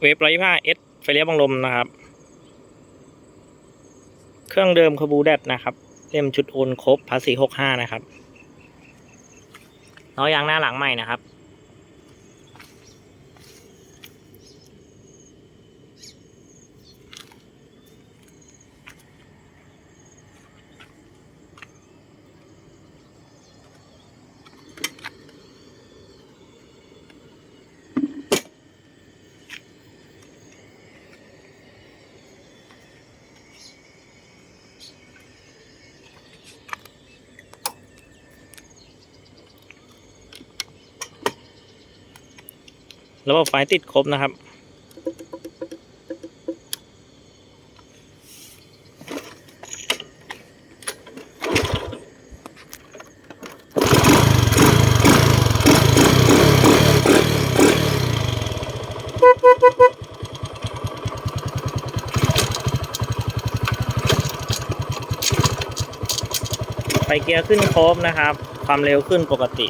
เวฟร้อยห้าเอสไฟเลี้ยวบังลมนะครับ เครื่องเดิมคาบูแดดนะครับ เล่มชุดโอนครบภาษีหกห้านะครับล้อยางหน้าหลังใหม่นะครับ ระบบไฟติดครบนะครับ ไฟเกียร์ขึ้นครบนะครับ ความเร็วขึ้นปกติ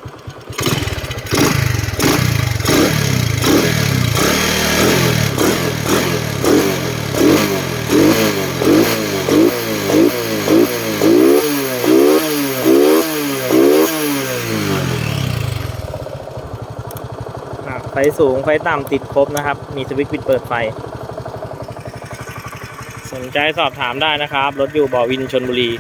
ฟสูงไฟต่ำติดครบนะครับ มีสวิตช์ปิดเปิดไฟ สนใจสอบถามได้นะครับ รถอยู่บ่อวินชนบุรี